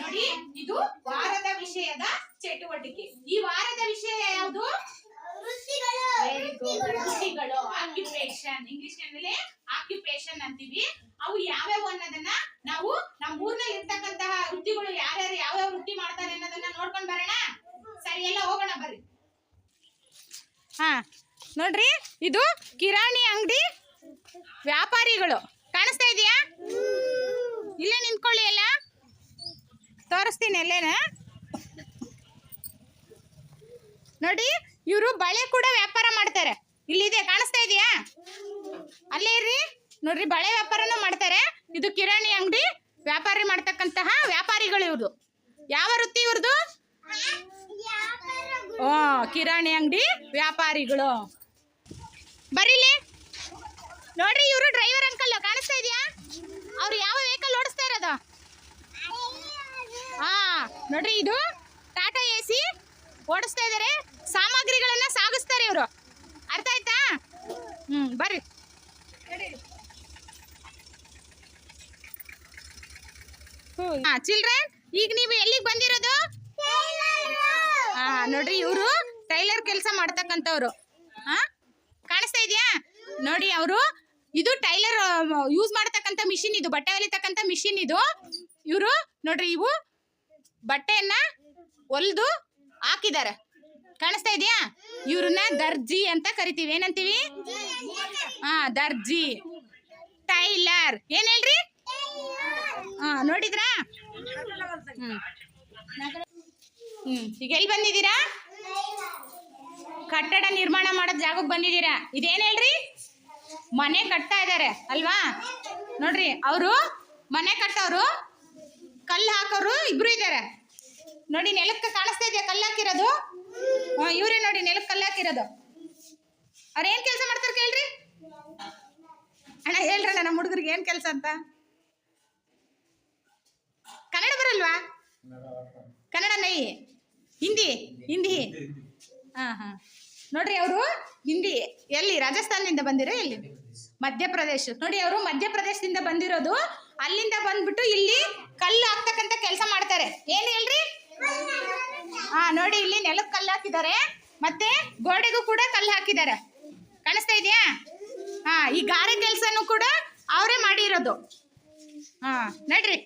ನೋಡಿ ಇದು ವಾರದ ವಿಷಯದ ಚಟುವಟಿಕೆ. ಈ ವಾರದ ವಿಷಯ ಯಾವುದು? ವೃತ್ತಿಗಳು. ಆಕ್ಯುಪೇಷನ್ ಇಂಗ್ಲಿಷ್ನಲ್ಲಿ ಆಕ್ಯುಪೇಷನ್ ಅಂತೀವಿ. ಅವು ಯಾವ್ಯಾವ ಅನ್ನೋದನ್ನ ನಾವು ನಮ್ಮ ಊರ್ನಲ್ಲಿ ಇರ್ತಕ್ಕಂತಹ ವೃತ್ತಿಗಳು ಯಾರ್ಯಾರು ಯಾವ್ಯಾವ ವೃತ್ತಿ ಮಾಡ್ತಾರೆ ಅನ್ನೋದನ್ನ ನೋಡ್ಕೊಂಡ್ ಬರೋಣ. ಸರಿ ಎಲ್ಲ ಹೋಗೋಣ ಬರ್ರಿ. ಹಾ ನೋಡ್ರಿ ಇದು ಕಿರಾಣಿ ಅಂಗಡಿ ವ್ಯಾಪಾರಿಗಳು. ಕಾಣಿಸ್ತಾ ಇದೆಯಾ? ಇಲ್ಲೇ ನಿಂತ್ಕೊಳ್ಳಿ ಎಲ್ಲ. ತೋರಿಸ್ತೀನಿ ಎಲ್ಲೇನ ನೋಡಿ, ಇವರು ಬಳೆ ಕೂಡ ವ್ಯಾಪಾರ ಮಾಡ್ತಾರೆ. ಇಲ್ಲಿದೆ, ಕಾಣಿಸ್ತಾ ಇದೆಯಾ? ಅಲ್ಲೇ ಇರ್ರಿ. ನೋಡ್ರಿ, ಬಳೆ ವ್ಯಾಪಾರನೂ ಮಾಡ್ತಾರೆ. ಇದು ಕಿರಾಣಿ ಅಂಗಡಿ, ವ್ಯಾಪಾರಿ ಮಾಡ್ತಕ್ಕಂತಹ ವ್ಯಾಪಾರಿಗಳು ಇವ್ರದು. ಯಾವ ವೃತ್ತಿ ಇವ್ರದು? ಓ, ಕಿರಾಣಿ ಅಂಗಡಿ ವ್ಯಾಪಾರಿಗಳು. ಬರೀಲಿ. ನೋಡ್ರಿ, ಇವರು ಡ್ರೈವರ್ ಅಂಕಲ್, ಕಾಣಿಸ್ತಾ ಇದೆಯಾ ಅವ್ರು ಯಾವ ವೆಹಿಕಲ್ ಓಡಿಸ್ತಾ ಇರೋದು ಹಾ ನೋಡ್ರಿ ಇದು ಟಾಟಾ ಎ ಸಿ ಓಡಿಸ್ತಾ ಇದ್ದಾರೆ ಸಾಮಗ್ರಿಗಳನ್ನ ಸಾಗಿಸ್ತಾರೆ ಇವರು. ಅರ್ಥ ಆಯ್ತಾ? ಹ್ಮ್, ಬರ್ರಿ. ಚಿಲ್ಡ್ರನ್ ಈಗ ನೀವು ಎಲ್ಲಿಗೆ ಬಂದಿರೋದು? ನೋಡ್ರಿ ಇವರು ಟೈಲರ್ ಕೆಲಸ ಮಾಡ್ತಕ್ಕಂಥವ್ರು. ಹಾ ಕಾಣಿಸ್ತಾ ಇದೆಯಾ? ನೋಡಿ ಅವರು, ಇದು ಟೈಲರ್ ಯೂಸ್ ಮಾಡ್ತಕ್ಕಂಥ ಮಿಷಿನ್ ಇದು, ಬಟ್ಟೆ ಹೊಲಿತಕ್ಕಂಥ ಮಿಷಿನ್ ಇದು. ಇವರು, ನೋಡ್ರಿ ಇವು ಬಟ್ಟೆಯನ್ನ ಹೊಲ್ದು ಹಾಕಿದ್ದಾರೆ ಕಾಣಿಸ್ತಾ ಇದೆಯಾ? ಇವ್ರನ್ನ ದರ್ಜಿ ಅಂತ ಕರಿತೀವಿ. ಏನಂತೀವಿ? ಹಾ, ದರ್ಜಿ. ಟೈಲರ್. ಏನ್ ಹೇಳ್ರಿ? ಹಾ, ನೋಡಿದ್ರಾ? ಹ್ಮ್. ಈಗ ಎಲ್ಲಿ ಬಂದಿದ್ದೀರಾ? ಕಟ್ಟಡ ನಿರ್ಮಾಣ ಮಾಡೋ ಜಾಗಕ್ಕೆ ಬಂದಿದ್ದೀರಾ. ಇದೇನ್ ಹೇಳ್ರಿ? ಮನೆ ಕಟ್ತಾ ಇದ್ದಾರೆ ಅಲ್ವಾ? ನೋಡ್ರಿ, ಅವರು ಮನೆ ಕಟ್ಟೋರು ಕಲ್ಲು ಹಾಕೋರು ಇಬ್ರು ಇದ್ದಾರೆ ನೋಡಿ ನೆಲಕ್ಕೆ ಕಾಣಿಸ್ತಾ ಇದೆಯಾ ಕಲ್ಲು ಹಾಕಿರೋದು? ಹಾ, ಇವ್ರೇ ನೋಡಿ ನೆಲಕ್ಕೆ ಕಲ್ಲು ಹಾಕಿರೋದು. ಅವ್ರು ಏನ್ ಕೆಲಸ ಮಾಡ್ತಾರೆ ಕೇಳ್ರಿ? ಅಣ್ಣ ಹೇಳ್ರಣ್ಣ ನಮ್ಮ ಹುಡುಗರಿಗೆ ಏನ್ ಕೆಲಸ ಅಂತ? ಕನ್ನಡ ಬರಲ್ವಾ? ಕನ್ನಡ ನೈ, ಹಿಂದಿ ಹಿಂದಿ. ಹಾ ಹಾ. ನೋಡ್ರಿ ಅವರು, ಹಿಂದಿ. ಎಲ್ಲಿ? ರಾಜಸ್ಥಾನದಿಂದ ಬಂದಿರೋ ಎಲ್ಲಿ? ಮಧ್ಯಪ್ರದೇಶ. ನೋಡಿ ಅವರು ಮಧ್ಯಪ್ರದೇಶದಿಂದ ಬಂದಿರೋದು. ಅಲ್ಲಿಂದ ಬಂದ್ಬಿಟ್ಟು ಇಲ್ಲಿ ಕಲ್ಲು ಹಾಕ್ತಕ್ಕಂಥ ಕೆಲಸ ಮಾಡ್ತಾರೆ ಏನು ಹೇಳ್ರಿ ಹಾ ನೋಡಿ ಇಲ್ಲಿ ನೆಲಕ್ಕೆ ಕಲ್ಲು ಹಾಕಿದ್ದಾರೆ. ಮತ್ತೆ ಗೋಡೆಗೂ ಕೂಡ ಕಲ್ಲು ಹಾಕಿದ್ದಾರೆ. ಕಾಣಿಸ್ತಾ ಇದೆಯಾ? ಹಾ, ಈ ಗಾರೆ ಕೆಲಸನೂ ಕೂಡ ಅವರೇ ಮಾಡಿರೋದು. ಹಾ, ನಡ್ರಿ.